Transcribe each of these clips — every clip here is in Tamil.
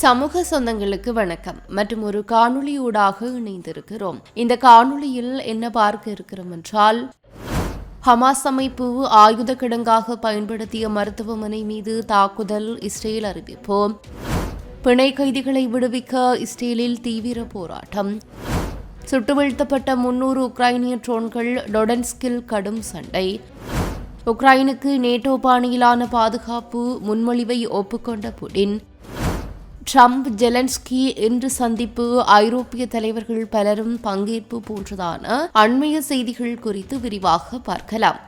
சமூக சொந்தங்களுக்கு வணக்கம் மற்றும் ஒரு காணொளியூடாக இணைந்திருக்கிறோம். இந்த காணொளியில் என்ன பார்க்க இருக்கிறோம் என்றால் ஹமாஸ் அமைப்பு ஆயுத கிடங்காக பயன்படுத்திய மருத்துவமனை மீது தாக்குதல் இஸ்ரேல் அறிவிப்பு. பிணை கைதிகளை விடுவிக்க இஸ்ரேலில் தீவிர போராட்டம். சுட்டு வீழ்த்தப்பட்ட முன்னூறு உக்ரைனிய ட்ரோன்கள் டொடன்ஸ்கில் கடும் சண்டை. உக்ரைனுக்கு நேட்டோ பாணியிலான பாதுகாப்பு முன்மொழிவை ஒப்புக்கொண்ட புடின். ட்ரம்ப் ஜெலன்ஸ்கி இன்று சந்திப்பு ஐரோப்பிய தலைவர்கள் பலரும் பங்கேற்பு போன்றதான அண்மைய செய்திகள் குறித்து விரிவாக பார்க்கலாம்.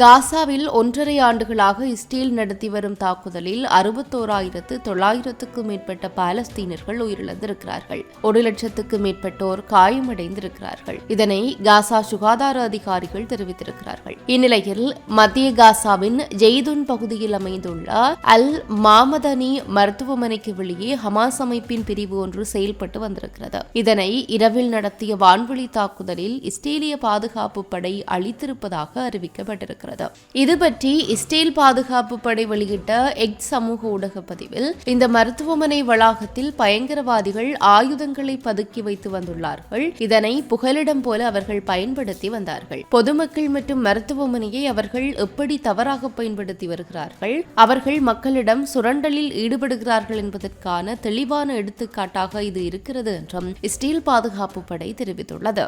காசாவில் ஒன்றரை ஆண்டுகளாக இஸ்ரேல் நடத்தி வரும் தாக்குதலில் அறுபத்தோராயிரத்து தொள்ளாயிரத்துக்கும் மேற்பட்ட பாலஸ்தீனர்கள் உயிரிழந்திருக்கிறார்கள். ஒரு லட்சத்துக்கு மேற்பட்டோர் காயமடைந்திருக்கிறார்கள். இதனை காசா சுகாதார அதிகாரிகள் தெரிவித்திருக்கிறார்கள். இந்நிலையில் மத்திய காசாவின் ஜெய்துன் பகுதியில் அமைந்துள்ள அல் மாமதனி மருத்துவமனைக்கு வெளியே ஹமாஸ் அமைப்பின் பிரிவு ஒன்று செயல்பட்டு வந்திருக்கிறது. இதனை இரவில் நடத்திய வான்வழி தாக்குதலில் இஸ்ரேலிய பாதுகாப்பு படை அளித்திருப்பதாக அறிவிக்கப்பட்டிருக்கிறது. இருக்கிறது இது பற்றி இஸ்ரேல் பாதுகாப்பு படை வெளியிட்ட எக்ஸ் சமூக ஊடக பதிவில் இந்த மருத்துவமனை வளாகத்தில் பயங்கரவாதிகள் ஆயுதங்களை பதுக்கி வைத்து வந்துள்ளார்கள். இதனை புகலிடம் போல அவர்கள் பயன்படுத்தி வந்தார்கள். பொதுமக்கள் மற்றும் மருத்துவமனையை அவர்கள் எப்படி தவறாக பயன்படுத்தி வருகிறார்கள்? அவர்கள் மக்களிடம் சுரண்டலில் ஈடுபடுகிறார்கள் என்பதற்கான தெளிவான எடுத்துக்காட்டாக இது இருக்கிறது என்றும் இஸ்ரேல் பாதுகாப்பு படை தெரிவித்துள்ளது.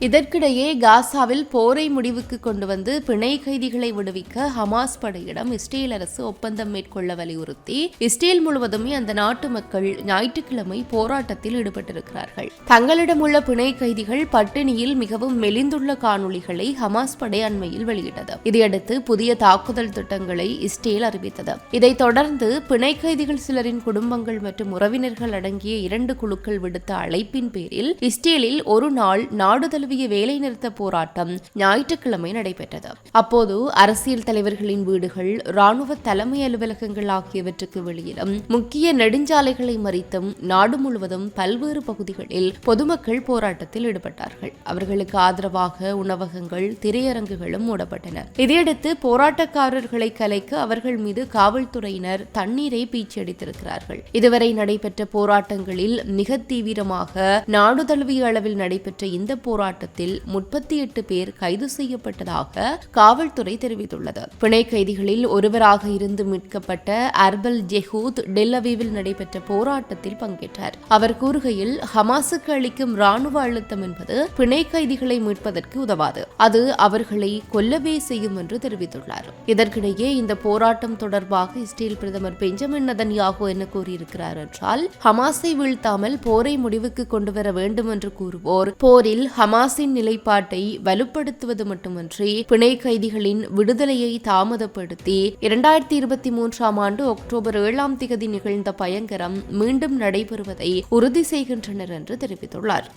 இதற்கிடையே காசாவில் போரை முடிவுக்கு கொண்டு வந்து பிணை கைதிகளை விடுவிக்க ஹமாஸ் படையிடம் இஸ்ரேல் அரசு ஒப்பந்தம் மேற்கொள்ள வலியுறுத்தி இஸ்ரேல் முழுவதுமே அந்த நாட்டு மக்கள் ஞாயிற்றுக்கிழமை போராட்டத்தில் ஈடுபட்டிருக்கிறார்கள். தங்களிடம் உள்ள பிணை கைதிகள் பட்டினியில் மிகவும் மெலிந்துள்ள காணொளிகளை ஹமாஸ் படை அண்மையில் வெளியிட்டது. இதையடுத்து புதிய தாக்குதல் திட்டங்களை இஸ்ரேல் அறிவித்தது. இதைத் தொடர்ந்து பிணை கைதிகள் சிலரின் குடும்பங்கள் மற்றும் உறவினர்கள் அடங்கிய இரண்டு குழுக்கள் விடுத்த அழைப்பின் பேரில் இஸ்ரேலில் ஒரு நாள் நாடுதல் தழுவிய வேலைநிறுத்த போராட்டம் ஞாயிற்றுக்கிழமை நடைபெற்றது. அப்போது அரசியல் தலைவர்களின் வீடுகள் ராணுவ தலைமை அலுவலகங்கள் ஆகியவற்றுக்கு வெளியிலும் முக்கிய நெடுஞ்சாலைகளை மறித்தும் நாடு முழுவதும் பல்வேறு பகுதிகளில் பொதுமக்கள் போராட்டத்தில் ஈடுபட்டார்கள். அவர்களுக்கு ஆதரவாக உணவகங்கள் திரையரங்குகளும் மூடப்பட்டன. இதையடுத்து போராட்டக்காரர்களை கலைக்க அவர்கள் மீது காவல்துறையினர் தண்ணீரை பீச்சடித்திருக்கிறார்கள் இதுவரை நடைபெற்ற போராட்டங்களில் மிக தீவிரமாக நாடு தழுவிய அளவில் நடைபெற்ற இந்த போராட்டம் போராட்டத்தில் முப்பத்தி எட்டு பேர் கைது செய்யப்பட்டதாக காவல்துறை தெரிவித்துள்ளது. பிணை கைதிகளில் ஒருவராக இருந்து மீட்கப்பட்ட அர்பல் ஜெஹூத் டெல்லவீவில் நடைபெற்ற போராட்டத்தில் பங்கேற்றார். அவர் கூறுகையில் ஹமாசுக்கு அளிக்கும் ராணுவ அழுத்தம் என்பது பிணை கைதிகளை மீட்பதற்கு உதவாது. அது அவர்களை கொல்லவே செய்யும் என்று தெரிவித்துள்ளார். இதற்கிடையே இந்த போராட்டம் தொடர்பாக இஸ்ரேல் பிரதமர் பெஞ்சமின் நதன்யாகு என்ன கூறியிருக்கிறார் என்றால் ஹமாஸை வீழ்த்தாமல் போரை முடிவுக்கு கொண்டு வர வேண்டும் என்று கூறுவோர். போரில் ஹமாஸ் ஹமாஸின் நிலைப்பாட்டை வலுப்படுத்துவது மட்டுமன்றி பிணை கைதிகளின் விடுதலையை தாமதப்படுத்தி இரண்டாயிரத்தி இருபத்தி மூன்றாம் ஆண்டு அக்டோபர் ஏழாம் திகதி நிகழ்ந்த பயங்கரம் மீண்டும் நடைபெறுவதை உறுதி செய்கின்றனர் என்று தெரிவித்துள்ளார்.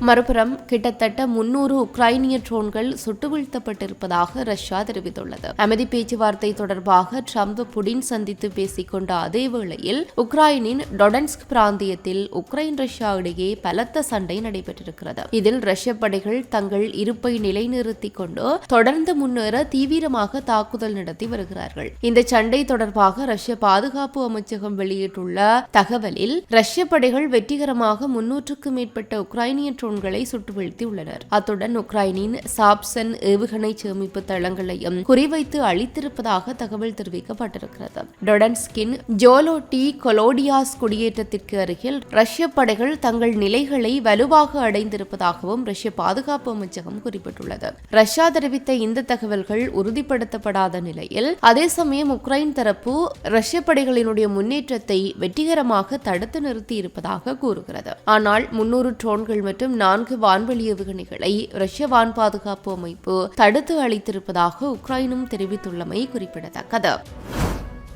மறுபுறம் கிட்டத்தட்ட முன்னூறு உக்ரைனிய ட்ரோன்கள் சுட்டு வீழ்த்தப்பட்டிருப்பதாக ரஷ்யா தெரிவித்துள்ளது. அமைதி பேச்சுவார்த்தை தொடர்பாக ட்ரம்ப் புடின் சந்தித்து பேசிக்கொண்ட அதே வேளையில் உக்ரைனின் டொடன்ஸ்க் பிராந்தியத்தில் உக்ரைன் ரஷ்யா இடையே பலத்த சண்டை நடைபெற்றிருக்கிறது. இதில் ரஷ்ய படைகள் தங்கள் இருப்பை நிலைநிறுத்திக் கொண்டு தொடர்ந்து முன்னேற தீவிரமாக தாக்குதல் நடத்தி வருகிறார்கள். இந்த சண்டை தொடர்பாக ரஷ்ய பாதுகாப்பு அமைச்சகம் வெளியிட்டுள்ள தகவலில் ரஷ்ய படைகள் வெற்றிகரமாக முன்னூற்றுக்கும் மேற்பட்ட உக்ரைனிய ட்ரோன்களை சுட்டு வீழ்த்தியுள்ளனர் அத்துடன் உக்ரைனின் சாப்சன் ஏவுகணை சேமிப்பு தளங்களையும் குறிவைத்து அளித்திருப்பதாக தகவல் தெரிவிக்கப்பட்டிருக்கிறது. டொடன்ஸ்கின் ஜோலோட்டி கொலோடியாஸ் குடியேற்றத்திற்கு அருகில் ரஷ்ய படைகள் தங்கள் நிலைகளை வலுவாக அடைந்திருப்பதாகவும் ரஷ்ய பாதுகாப்பு அமைச்சகம் குறிப்பிட்டுள்ளது. ரஷ்யா தெரிவித்த இந்த தகவல்கள் உறுதிப்படுத்தப்படாத நிலையில் அதே சமயம் உக்ரைன் தரப்பு ரஷ்ய படைகளினுடைய முன்னேற்றத்தை வெற்றிகரமாக தடுத்து நிறுத்தி இருப்பதாக கூறுகிறது. ஆனால் முன்னூறு ட்ரோன்கள் மற்றும் நான்கு வான்வெளி ஏவுகணைகளை ரஷ்ய வான் பாதுகாப்பு அமைப்பு தடுத்து அளித்திருப்பதாக உக்ரைனும் தெரிவித்துள்ளமை குறிப்பிடத்தக்கது.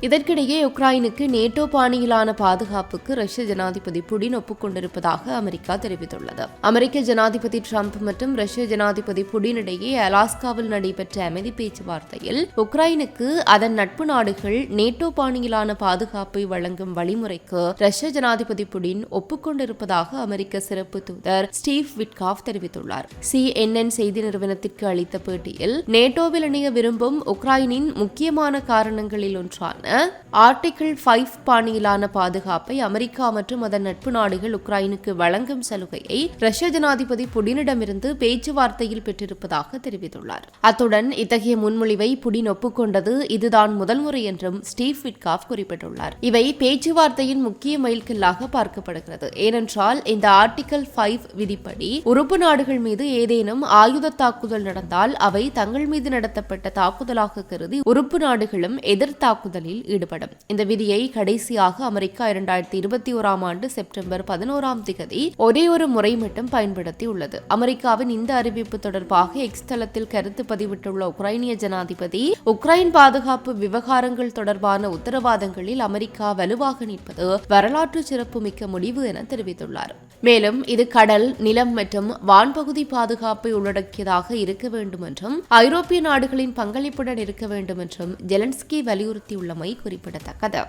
இதற்கிடையே உக்ரைனுக்கு நேட்டோ பாணியிலான பாதுகாப்புக்கு ரஷ்ய ஜனாதிபதி புடின் ஒப்புக்கொண்டிருப்பதாக அமெரிக்கா தெரிவித்துள்ளது. அமெரிக்க ஜனாதிபதி டிரம்ப் மற்றும் ரஷ்ய ஜனாதிபதி புடின் இடையே அலாஸ்காவில் நடைபெற்ற அமைதி பேச்சுவார்த்தையில் உக்ரைனுக்கு அதன் நட்பு நாடுகள் நேட்டோ பாணியிலான பாதுகாப்பை வழங்கும் வழிமுறைக்கு ரஷ்ய ஜனாதிபதி புடின் ஒப்புக்கொண்டிருப்பதாக அமெரிக்க சிறப்பு தூதர் ஸ்டீவ் விட்காஃப் தெரிவித்துள்ளார். சிஎன்என் செய்தி நிறுவனத்திற்கு அளித்த பேட்டியில் நேட்டோவில் இணைய விரும்பும் உக்ரைனின் முக்கியமான காரணங்களில் ஒன்றான ஆர்டிகிள் ஃபைவ் பாணியிலான பாதுகாப்பை அமெரிக்கா மற்றும் அதன் நட்பு நாடுகள் உக்ரைனுக்கு வழங்கும் சலுகையை ரஷ்ய ஜனாதிபதி புடினிடமிருந்து பேச்சுவார்த்தையில் பெற்றிருப்பதாக தெரிவித்துள்ளார். அத்துடன் இத்தகைய முன்மொழிவை புடின் ஒப்புக்கொண்டது இதுதான் முதல் முறை என்றும் ஸ்டீவ் விட்காஃப் குறிப்பிட்டுள்ளார். இவை பேச்சுவார்த்தையின் முக்கிய மைல்கல்லாக பார்க்கப்படுகிறது. ஏனென்றால் இந்த ஆர்டிகல் ஃபைவ் விதிப்படி உறுப்பு நாடுகள் மீது ஏதேனும் ஆயுத தாக்குதல் நடந்தால் அவை தங்கள் மீது நடத்தப்பட்ட தாக்குதலாக கருதி உறுப்பு நாடுகளும் எதிர் தாக்குதலில் ஈடுபடும். இந்த விதியை கடைசியாக அமெரிக்கா இரண்டாயிரத்தி இருபத்தி ஓராம் ஆண்டு செப்டம்பர் பதினோராம் திகதி ஒரே ஒரு முறை மட்டும் பயன்படுத்தி உள்ளது அமெரிக்காவின் இந்த அறிவிப்பு தொடர்பாக எக்ஸ் தளத்தில் கருத்து பதிவிட்டுள்ள உக்ரைனிய ஜனாதிபதி உக்ரைன் பாதுகாப்பு விவகாரங்கள் தொடர்பான உத்தரவாதங்களில் அமெரிக்கா வலுவாக நிற்பது வரலாற்று சிறப்புமிக்க முடிவு என தெரிவித்துள்ளார். மேலும் இது கடல் நிலம் மற்றும் வான்பகுதி பாதுகாப்பை உள்ளடக்கியதாக இருக்க வேண்டும் என்றும் ஐரோப்பிய நாடுகளின் பங்களிப்புடன் இருக்க வேண்டும் என்றும் ஜெலன்ஸ்கி வலியுறுத்தியுள்ளமை குறிப்பிடத்தக்கது.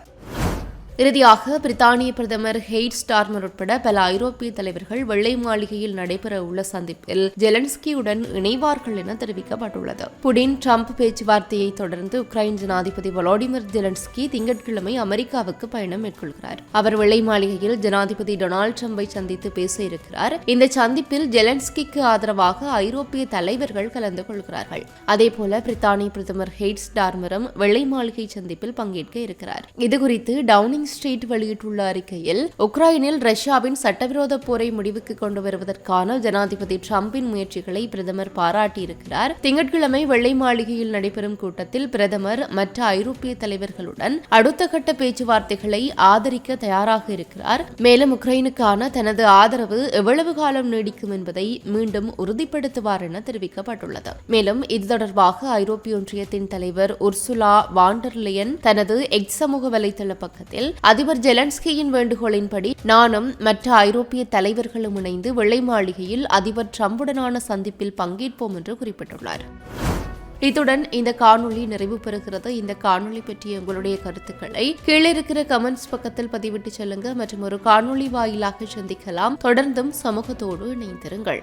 இறுதியாக பிரித்தானிய பிரதமர் ஹெய்ட் ஸ்டார்மர் உட்பட பல ஐரோப்பிய தலைவர்கள் வெள்ளை மாளிகையில் நடைபெற உள்ள சந்திப்பில் ஜெலன்ஸ்கியுடன் இணைவார்கள் என தெரிவிக்கப்பட்டுள்ளது. புடின் ட்ரம்ப் பேச்சுவார்த்தையை தொடர்ந்து உக்ரைன் ஜனாதிபதி வொலோடிமிர் ஜெலன்ஸ்கி திங்கட்கிழமை அமெரிக்காவுக்கு பயணம் மேற்கொள்கிறார். அவர் வெள்ளை மாளிகையில் ஜனாதிபதி டொனால்டு ட்ரம்பை சந்தித்து பேச இருக்கிறார். இந்த சந்திப்பில் ஜெலன்ஸ்கிக்கு ஆதரவாக ஐரோப்பிய தலைவர்கள் கலந்து கொள்கிறார்கள். அதேபோல பிரித்தானிய பிரதமர் ஹெய்ட் ஸ்டார்மரும் வெள்ளை மாளிகை சந்திப்பில் பங்கேற்க இருக்கிறார். இதுகுறித்து டவுனிங் ஸ்ட்ரீட் வெளியிட்டுள்ள அறிக்கையில் உக்ரைனில் ரஷ்யாவின் சட்டவிரோத போரை முடிவுக்கு கொண்டு வருவதற்கான ஜனாதிபதி டிரம்பின் முயற்சிகளை பிரதமர் பாராட்டியிருக்கிறார். திங்கட்கிழமை வெள்ளை மாளிகையில் நடைபெறும் கூட்டத்தில் பிரதமர் மற்ற ஐரோப்பிய தலைவர்களுடன் அடுத்த கட்ட பேச்சுவார்த்தைகளை ஆதரிக்க தயாராக இருக்கிறார். மேலும் உக்ரைனுக்கான தனது ஆதரவு எவ்வளவு காலம் நீடிக்கும் என்பதை மீண்டும் உறுதிப்படுத்துவார் என தெரிவிக்கப்பட்டுள்ளது. மேலும் இது தொடர்பாக ஐரோப்பிய ஒன்றியத்தின் தலைவர் உர்சுலா வாண்டர்லியன் தனது எக்ஸ் சமூக வலைதள பக்கத்தில் அதிபர் ஜெலன்ஸ்கியின் வேண்டுகோளின்படி நானும் மற்ற ஐரோப்பிய தலைவர்களும் இணைந்து வெள்ளை மாளிகையில் அதிபர் ட்ரம்புடனான சந்திப்பில் பங்கேற்போம் என்று குறிப்பிட்டுள்ளார். இத்துடன் இந்த காணொளி நிறைவு பெறுகிறது. இந்த காணொலி பற்றிய உங்களுடைய கருத்துக்களை கீழே இருக்கிற கமெண்ட்ஸ் பக்கத்தில் பதிவிட்டு செல்லுங்க. மற்றும் ஒரு காணொளி வாயிலாக சந்திக்கலாம். தொடர்ந்தும் சமூகத்தோடு இணைந்திருங்கள்.